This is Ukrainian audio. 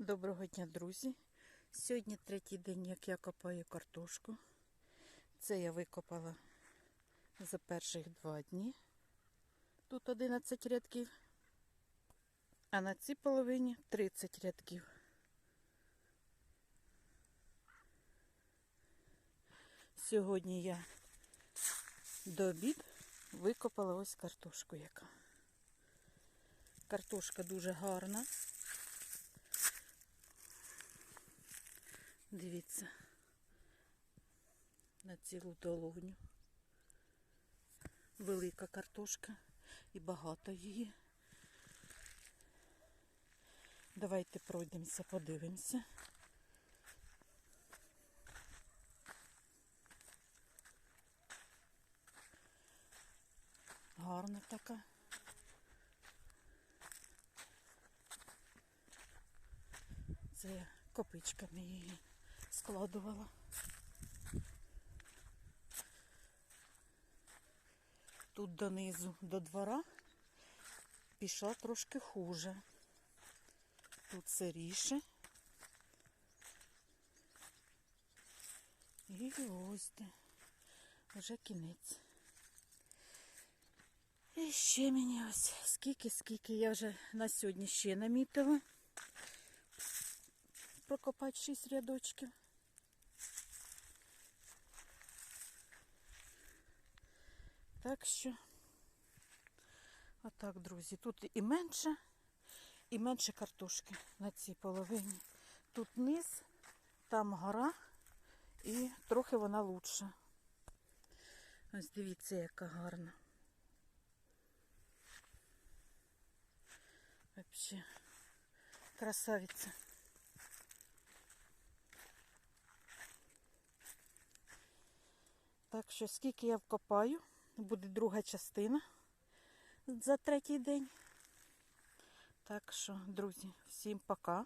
Доброго дня, друзі! Сьогодні третій день, як я копаю картошку. Це я викопала за перших два дні. Тут 11 рядків, а на цій половині 30 рядків. Сьогодні я до обід викопала ось картошку яка. Картошка дуже гарна. Дивіться на цілу долоню. Велика картошка і багато її. Давайте пройдемося, подивимося. Гарна така. Це копичками її складувала. Тут донизу до двора пішла трошки хуже. Тут сиріше. І ось де. Вже кінець. І ще мені ось скільки, скільки я вже на сьогодні ще намітила прокопати 6 рядочків. Так що, отак, друзі, тут і менше, і менше картошки на цій половині. Тут низ, там гора, і трохи вона лучша. Ось дивіться, яка гарна. Вообще красавиця. Так що, скільки я вкопаю, буде друга частина за третій день. Так що, друзі, всім пока.